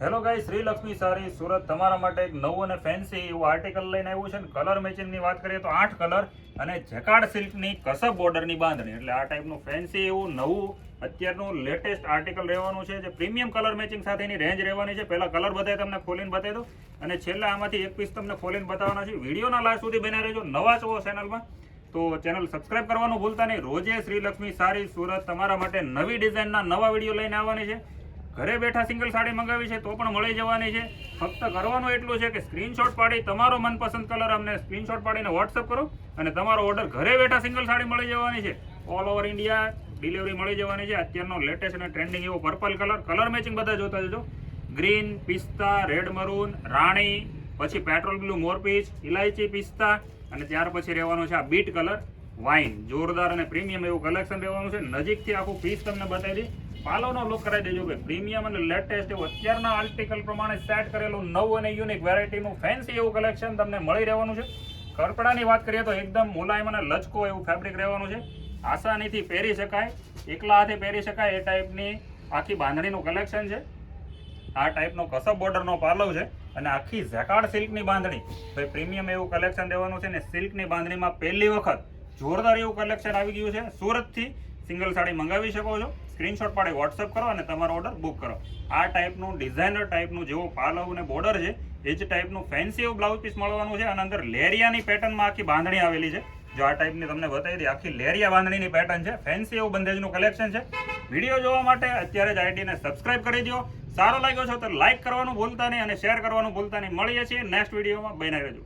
Hello ગાઈ શ્રી લક્ષ્મી સારી સુરત તમારા માટે એક નવું અને ફેન્સી એવું આર્ટિકલ લઈને આવ્યું છે ને કલર મેચિંગની વાત કરીએ તો આઠ કલર અને જકાડ સિલ્કની કસબ બોર્ડરની બાંધણી. એટલે આ ટાઈપનું ફેન્સી એવું નવું અત્યારનું લેટેસ્ટ આર્ટિકલ રહેવાનું છે જે પ્રીમિયમ કલર મેચિંગ સાથેની રેન્જ રહેવાની છે. પહેલાં કલર બતાવી, તમને ખોલીને બતાવી દો અને છેલ્લા આમાંથી એક પીસ તમને ખોલીને બતાવવાના છે. વિડીયોના લાસ્ટ સુધી બન્યા રહેજો નવા છો ચેનલમાં તો ચેનલ સબસ્ક્રાઇબ કરવાનું ભૂલતા નહીં. રોજે શ્રી લક્ષ્મી સારી સુરત તમારા માટે નવી ડિઝાઇનના નવા વીડિયો લઈને આવવાની છે. ઘરે બેઠા સિંગલ સાડી મંગાવી છે તો પણ મળી જવાની છે. ફક્ત કરવાનું એટલું છે કે સ્ક્રીનશોટ પાડી, તમારો મનપસંદ કલર અમને સ્ક્રીનશોટ પાડીને વોટ્સઅપ કરો અને તમારો ઓર્ડર ઘરે બેઠા સિંગલ સાડી મળી જવાની છે. ઓલ ઓવર ઇન્ડિયા ડિલિવરી મળી જવાની છે. અત્યારનો લેટેસ્ટ અને ટ્રેન્ડિંગ એવો પર્પલ કલર કલર મેચિંગ બધા જોતા જજો. ગ્રીન પિસ્તા રેડ મરૂન રાણી, પછી પેટ્રોલ બ્લુ મોરપીચ ઇલાયચી પિસ્તા, અને ત્યાર પછી રહેવાનું છે આ બીટ કલર વાઇન જોરદાર અને પ્રીમિયમ એવું કલેક્શન રહેવાનું છે. નજીકથી આખું પીસ તમને બતાવી દઈ પાલોનો લુક કરાવી દેજો કે પ્રીમિયમ અને લેટેસ્ટ એવું અત્યારના આર્ટિકલ પ્રમાણે સેટ કરેલું નવું અને યુનિક વેરાયટીનું ફેન્સી એવું કલેક્શન તમને મળી રહેવાનું છે. કપડાની વાત કરીએ તો એકદમ મુલાયમ અને લચકો એવું ફેબ્રિક રહેવાનું છે. આસાનીથી પહેરી શકાય, એકલા હાથે પહેરી શકાય એ ટાઈપની આખી બાંધણીનું કલેક્શન છે. આ ટાઈપનો કસબ બોર્ડરનો પાલવ છે અને આખી ઝેકાડ સિલ્કની બાંધણી. ભાઈ પ્રીમિયમ એવું કલેક્શન દેવાનું છે ને સિલ્કની બાંધણીમાં પહેલી વખત જોરદાર એવું કલેક્શન આવી ગયું છે. સુરતથી સિંગલ સાડી મંગાવી શકો છો. સ્ક્રીનશોટ પાડી વોટ્સઅપ કરો અને તમારો ઓર્ડર બુક કરો. આ ટાઈપનું ડિઝાઇનર ટાઈપનું જેવો પાલવ અને બોર્ડર છે, એ જ ટાઈપનું ફેન્સી બ્લાઉઝ પીસ મળવાનું છે, અને અંદર લેરિયાની પેટર્નમાં આખી બાંધણી આવેલી છે. જો આ ટાઈપની તમને બતાવી દઈ આખી લેરિયા બાંધણીની પેટર્ન છે ફેન્સી એવું બંધેજનું કલેક્શન છે. વીડિયો જોવા માટે અત્યારે જ આઈડીને સબસ્ક્રાઇબ કરી દો સારો લાગ્યો છો તો લાઇક કરવાનું ભૂલતા નહીં અને શેર કરવાનું ભૂલતા નહીં. મળીએ છીએ નેક્સ્ટ વિડીયોમાં બનાવી રહેજો.